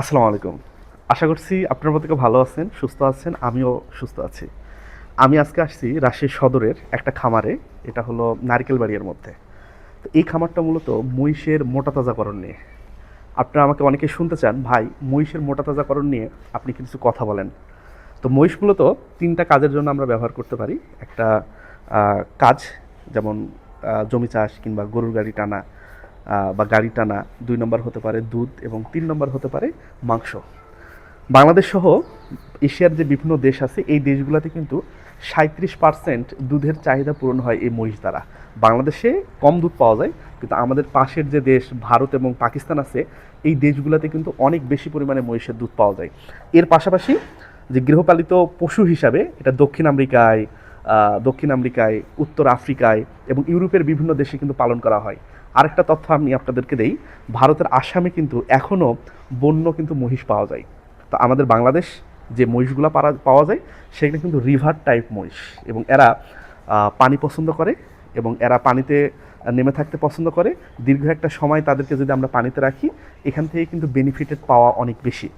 আসসালামু আলাইকুম। আশা করছি আপনার মতো ভালো আছেন, সুস্থ আছেন, আমিও সুস্থ আছি। আমি আজকে আসছি রাজশাহী সদরের একটা খামারে, এটা হলো নারকেল বাড়ির মধ্যে। তো এই খামারটা মূলত মহিষের মোটা তাজাকরণ নিয়ে। আপনারা আমাকে অনেকে শুনতে চান, ভাই, মহিষের মোটা তাজাকরণ নিয়ে আপনি কিছু কথা বলেন? তো মহিষ মূলত তিনটা কাজের জন্য আমরা ব্যবহার করতে পারি। একটা কাজ, যেমন জমি চাষ কিংবা গরুর গাড়ি টানা বা গাড়ি টানা দুই নম্বর হতে পারে দুধ এবং তিন নম্বর হতে পারে মাংস। বাংলাদেশ সহ এশিয়ার যে বিভিন্ন দেশ আছে, এই দেশগুলোতে কিন্তু সাঁত্রিশ পার্সেন্ট দুধের চাহিদা পূরণ হয় এই মহিষ দ্বারা। বাংলাদেশে কম দুধ পাওয়া যায়, কিন্তু আমাদের পাশের যে দেশ ভারত এবং পাকিস্তান আছে, এই দেশগুলোতে কিন্তু অনেক বেশি পরিমাণে মহিষের দুধ পাওয়া যায়। এর পাশাপাশি যে গৃহপালিত পশু হিসাবে এটা দক্ষিণ আমেরিকায় দক্ষিণ আমেরিকায়, উত্তর আফ্রিকায় এবং ইউরোপের বিভিন্ন দেশে কিন্তু পালন করা হয়। আরেকটা তথ্য আমি আপনাদেরকে দেই, ভারতের আসামে কিন্তু এখনও বন্য কিন্তু মহিষ পাওয়া যায়। তো আমাদের বাংলাদেশ যে মহিষগুলো পারা, পাওয়া যায় সেগুলো কিন্তু রিভার টাইপ মহিষ এবং এরা পানি পছন্দ করে এবং এরা পানিতে নেমে থাকতে পছন্দ করে। দীর্ঘ একটা সময় তাদেরকে যদি আমরা পানিতে রাখি, এখান থেকে কিন্তু বেনিফিটেড পাওয়া অনেক বেশি।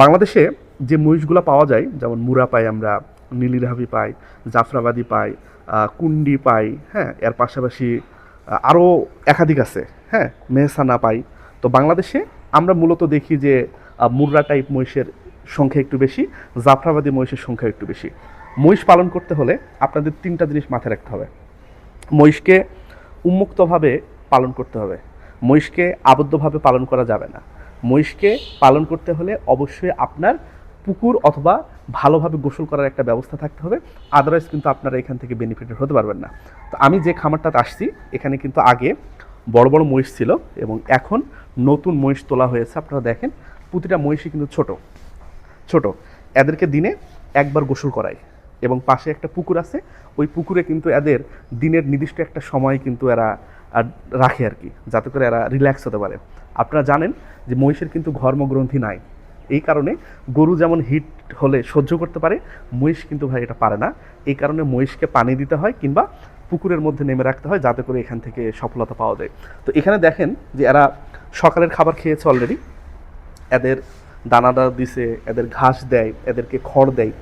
বাংলাদেশে যে মহিষগুলো পাওয়া যায়, যেমন মুরা পাই আমরা নীলিরাভি পাই, জাফরাবাদি পাই কুন্ডি পাই হ্যাঁ এর পাশাপাশি আরও একাধিক আছে হ্যাঁ মেহসানা পাই। তো বাংলাদেশে আমরা মূলত দেখি যে মুর্রা টাইপ মহিষের সংখ্যা একটু বেশি, জাফরাবাদী মহিষের সংখ্যা একটু বেশি। মহিষ পালন করতে হলে আপনাদের তিনটা জিনিস মাথায় রাখতে হবে। মহিষকে উন্মুক্তভাবে পালন করতে হবে। মহিষকে আবদ্ধভাবে পালন করা যাবে না। মহিষকে পালন করতে হলে অবশ্যই আপনার পুকুর অথবা ভালোভাবে গোসল করার একটা ব্যবস্থা থাকতে হবে আদারওয়াইজ কিন্তু আপনারা এখান থেকে বেনিফিটেড হতে পারবেন না। তো আমি যে খামারটাতে আসছি, এখানে কিন্তু আগে বড় বড় মহিষ ছিল এবং এখন নতুন মহিষ তোলা হয়েছে। আপনারা দেখেন, প্রতিটা মহিষই কিন্তু ছোট ছোট। এদেরকে দিনে একবার গোসল করায় এবং পাশে একটা পুকুর আছে, ওই পুকুরে কিন্তু এদের দিনের নির্দিষ্ট একটা সময় কিন্তু এরা রাখে আর কি, যাতে করে এরা রিল্যাক্স হতে পারে। আপনারা জানেন যে মহিষের কিন্তু ঘর্মগ্রন্থি নাই। এই কারণে গরু যেমন হিট হলে সহ্য করতে পারে, মহিষ কিন্তু ভাই এটা পারে না। এই কারণে মহিষকে পানি দিতে হয় কিংবা পুকুরের মধ্যে নেমে রাখতে হয় যাতে করে এখান থেকে সফলতা পাওয়া যায়। তো এখানে দেখেন যে এরা সকালের খাবার খেয়েছে অলরেডি এদের দানাদার দিছে, এদের ঘাস দেয়, এদেরকে খড় দেয়।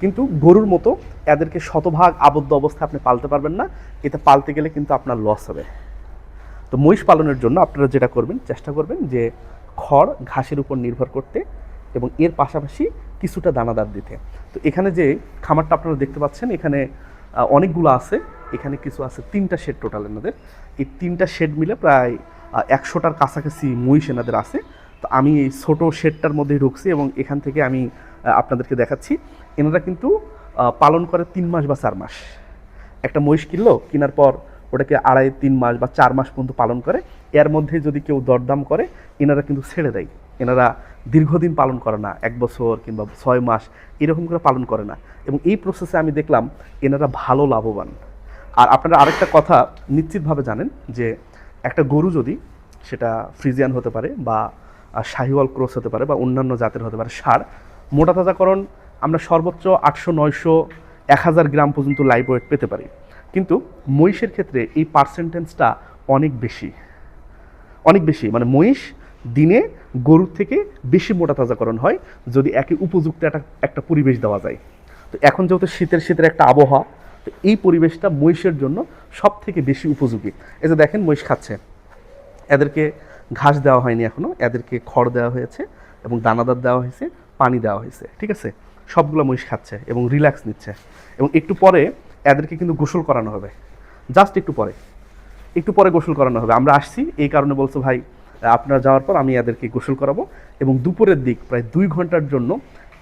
কিন্তু গরুর মতো এদেরকে শতভাগ আবদ্ধ অবস্থায় আপনি পালতে পারবেন না। এতে পালতে গেলে কিন্তু আপনার লস হবে। তো মহিষ পালনের জন্য আপনারা যেটা করবেন, চেষ্টা করবেন যে খড় ঘাসের উপর নির্ভর করতে এবং এর পাশাপাশি কিছুটা দানাদার দিতে। তো এখানে যে খামারটা আপনারা দেখতে পাচ্ছেন, এখানে অনেকগুলো আছে। এখানে কিছু আছে, তিনটা শেড টোটাল এনাদের। এই তিনটা শেড মিলে প্রায় একশোটার কাছাকাছি মহিষ এনাদের আছে। তো আমি এই ছোটো শেডটার মধ্যেই ঢুকছি এবং এখান থেকে আমি আপনাদেরকে দেখাচ্ছি। এনারা কিন্তু পালন করে তিন মাস বা চার মাস। একটা মহিষ কিনলো, কেনার পর ওটাকে আড়াই, তিন মাস বা চার মাস পর্যন্ত পালন করে। এর মধ্যে যদি কেউ দরদাম করে, এনারা কিন্তু ছেড়ে দেয়। এনারা দীর্ঘদিন পালন করে না, এক বছর কিংবা ছয় মাস এরকম করে পালন করে না। এবং এই প্রসেসে আমি দেখলাম এনারা ভালো লাভবান। আর আপনারা আরেকটা কথা নিশ্চিতভাবে জানেন যে একটা গরু যদি সেটা ফ্রিজিয়ান হতে পারে বা শাহিওয়াল ক্রস হতে পারে বা অন্যান্য জাতের হতে পারে, সার মোটা তাজাকরণ আমরা সর্বোচ্চ আটশো, নয়শো, এক হাজার গ্রাম পর্যন্ত লাইভ ওয়েট পেতে পারি। কিন্তু মহিষের ক্ষেত্রে এই পার্সেন্টেজটা অনেক বেশি। অনেক বেশি। মানে মহিষ দিনে গরুর থেকে বেশি মোটা তাজাকরণ হয় যদি একে উপযুক্ত একটা একটা পরিবেশ দেওয়া যায়। তো এখন যেহেতু শীতের শীতের একটা আবহাওয়া, তো এই পরিবেশটা মহিষের জন্য সব থেকে বেশি উপযোগী। এই যে দেখেন, মহিষ খাচ্ছে। এদেরকে ঘাস দেওয়া হয়নি এখনও, এদেরকে খড় দেওয়া হয়েছে এবং দানাদার দেওয়া হয়েছে, পানি দেওয়া হয়েছে, ঠিক আছে? সবগুলো মহিষ খাচ্ছে এবং রিল্যাক্স নিচ্ছে। এবং একটু পরে এদেরকে কিন্তু গোসল করানো হবে। জাস্ট একটু পরে। একটু পরে গোসল করানো হবে। আমরা আসছি, এই কারণে বলছো, ভাই আপনারা যাওয়ার পর আমি এদেরকে গোসল করাবো এবং দুপুরের দিক প্রায় দুই ঘণ্টার জন্য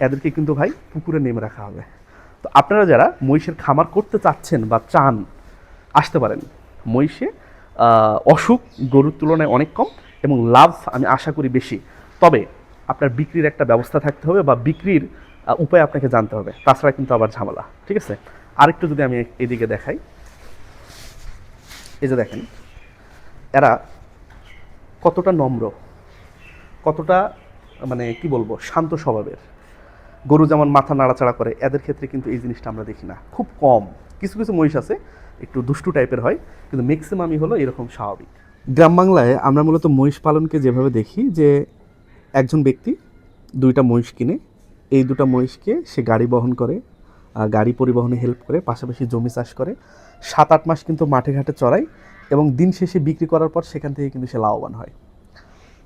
এদেরকে কিন্তু ভাই পুকুরে নেমে রাখা হবে। তো আপনারা যারা মহিষের খামার করতে চাচ্ছেন বা চান, আসতে পারেন। মহিষে অসুখ গরুর তুলনায় অনেক কম এবং লাভ আমি আশা করি বেশি। তবে আপনার বিক্রির একটা ব্যবস্থা থাকতে হবে বা বিক্রির উপায় আপনাকে জানতে হবে। তাছাড়া কিন্তু আবার ঝামেলা, ঠিক আছে? আরেকটু যদি আমি এদিকে দেখাই। এই যে দেখেন, এরা কতটা নম্র, কতটা মানে কি বলব, শান্ত স্বভাবের। গরু যেমন মাথা নাড়াচাড়া করে, এদের ক্ষেত্রে কিন্তু এই জিনিসটা আমরা দেখি না। খুব কম। কিছু কিছু মহিষ আছে, একটু দুষ্টু টাইপের হয়, কিন্তু ম্যাক্সিমামই হলো এরকম স্বাভাবিক। গ্রাম বাংলায় আমরা মূলত মহিষ পালনকে যেভাবে দেখি, যে একজন ব্যক্তি দুইটা মহিষ কিনে, এই দুটা মহিষকে সে গাড়ি বহন করে গাড়ি পরিবহনে হেল্প করে, পাশাপাশি জমি চাষ করে, সাত, আট মাস কিন্তু মাঠে ঘাটে চড়ায় এবং দিন শেষে বিক্রি করার পর সেখান থেকে কিন্তু সে লাভবান হয়।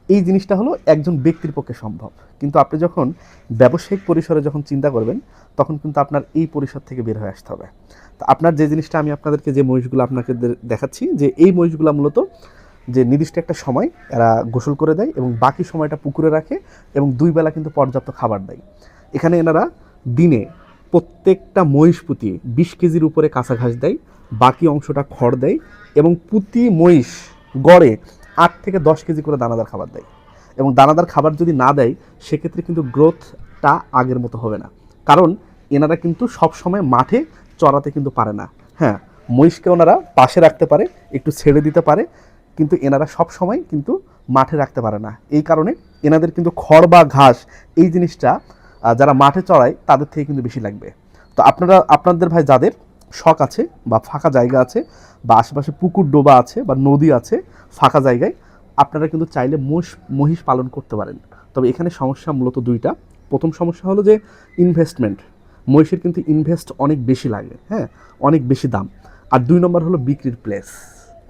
এই জিনিসটা হলো একজন ব্যক্তির পক্ষে সম্ভব। কিন্তু আপনি যখন ব্যবসায়িক পরিসরে যখন চিন্তা করবেন, তখন কিন্তু আপনার এই পরিসর থেকে বের হয়ে আসতে হবে। তো আপনার যে জিনিসটা আমি আপনাদেরকে যে মহিষগুলো আপনাকে দেখাচ্ছি, যে এই মহিষগুলো মূলত যে নির্দিষ্ট একটা সময় এরা গোসল করে দেয় এবং বাকি সময়টা পুকুরে রাখে এবং দুই বেলা কিন্তু পর্যাপ্ত খাবার দেয়। এখানে এনারা দিনে প্রত্যেকটা মহিষ পুঁতি বিশ কেজির উপরে কাঁচা ঘাস দেয়, বাকি অংশটা খড় দেয় এবং প্রতি মহিষ গড়ে আট থেকে দশ কেজি করে দানাদার খাবার দেয়। এবং দানাদার খাবার যদি না দেয়, সেক্ষেত্রে কিন্তু গ্রোথটা আগের মতো হবে না। কারণ এনারা কিন্তু সব সময় মাঠে চড়াতে কিন্তু পারে না। হ্যাঁ মহিষকে ওনারা পাশে রাখতে পারে, একটু ছেড়ে দিতে পারে, কিন্তু এনারা সব সময় কিন্তু মাঠে রাখতে পারে না। এই কারণে এনাদের কিন্তু খড় বা ঘাস এই জিনিসটা যারা মাঠে চড়ায়, তাদের থেকে কিন্তু বেশি লাগবে। তো আপনারা, আপনাদের ভাই যাদের শখ আছে বা ফাঁকা জায়গা আছে বা আশেপাশে পুকুর, ডোবা আছে বা নদী আছে ফাঁকা জায়গায়, আপনারা কিন্তু চাইলে মোষ মহিষ পালন করতে পারেন। তবে এখানে সমস্যা মূলত দুইটা। প্রথম সমস্যা হলো যে ইনভেস্টমেন্ট মহিষের কিন্তু ইনভেস্ট অনেক বেশি লাগে হ্যাঁ? অনেক বেশি দাম। আর দুই নম্বর হলো বিক্রির প্লেস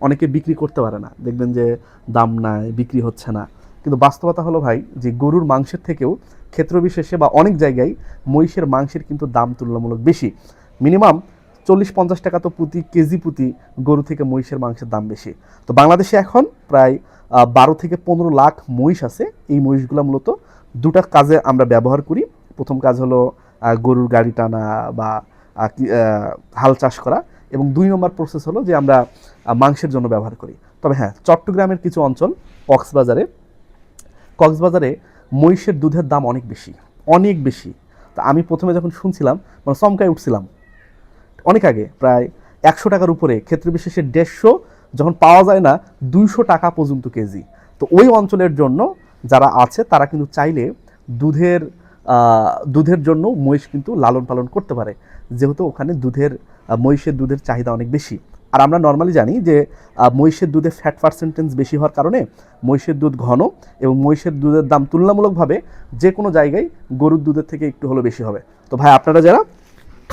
অনেকে বিক্রি করতে পারে না। দেখবেন যে দাম নাই, বিক্রি হচ্ছে না। কিন্তু বাস্তবতা হলো ভাই, যে গরুর মাংসের থেকেও ক্ষেত্রবিশেষে বা অনেক জায়গায় মহিষের মাংসের কিন্তু দাম তুলনামূলক বেশি। মিনিমাম চল্লিশ পঞ্চাশ টাকা তো প্রতি কেজি প্রতি গরু থেকে মহিষের মাংসের দাম বেশি। তো বাংলাদেশে এখন প্রায় বারো থেকে পনেরো লাখ মহিষ আছে। এই মহিষগুলো মূলত দুটা কাজে আমরা ব্যবহার করি। প্রথম কাজ হলো গরুর গাড়ি টানা বা হাল চাষ করা। এবং দুই নম্বর প্রসেস হলো যে আমরা মাংসের জন্য ব্যবহার করি। তবে হ্যাঁ চট্টগ্রামের কিছু অঞ্চল, কক্সবাজারে কক্সবাজারে মহিষের দুধের দাম অনেক বেশি অনেক বেশি। তা আমি প্রথমে যখন শুনছিলাম মানে চমকায় উঠছিলাম অনেক আগে, প্রায় একশো টাকার উপরে, ক্ষেত্র বিশেষে দেড়শো, যখন পাওয়া যায় না, দুইশো টাকা পর্যন্ত কেজি। তো ওই অঞ্চলের জন্য যারা আছে, তারা কিন্তু চাইলে দুধের দুধের জন্য মহিষ কিন্তু লালন পালন করতে পারে। যেহেতু ওখানে দুধের মহিষের দুধের চাহিদা অনেক বেশি। আর আমরা নর্মালি জানি যে মহিষের দুধে ফ্যাট পার্সেন্টেজ বেশি হওয়ার কারণে মহিষের দুধ ঘন এবং মহিষের দুধের দাম তুলনামূলকভাবে যে কোনো জায়গায় গরুর দুধের থেকে একটু হলেও বেশি হবে। তো ভাই, আপনারা যারা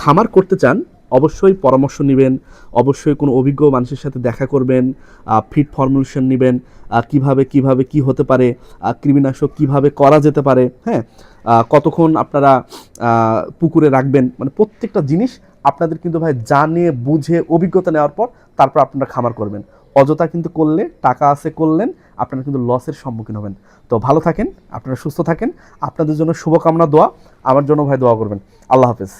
খামার করতে চান অবশ্যই পরামর্শ নেবেন, অবশ্যই কোনো অভিজ্ঞ মানুষের সাথে দেখা করবেন ফিট ফর্মুলেশন নেবেন কীভাবে কীভাবে কি হতে পারে কৃমিনাশক কীভাবে করা যেতে পারে হ্যাঁ? কতক্ষণ আপনারা পুকুরে রাখবেন মানে প্রত্যেকটা জিনিস আপনাদের কিন্তু ভাই জানে, বুঝে, অভিজ্ঞতা নেওয়ার পর তারপর আপনারা খামার করবেন। অযথা কিন্তু করলে, টাকা আছে করলেন, আপনারা কিন্তু লসের সম্মুখীন হবেন। তো ভালো থাকেন, আপনারা সুস্থ থাকেন, আপনাদের জন্য শুভকামনা, দোয়া, আমার জন্য ভাই দোয়া করবেন। আল্লাহ হাফেজ।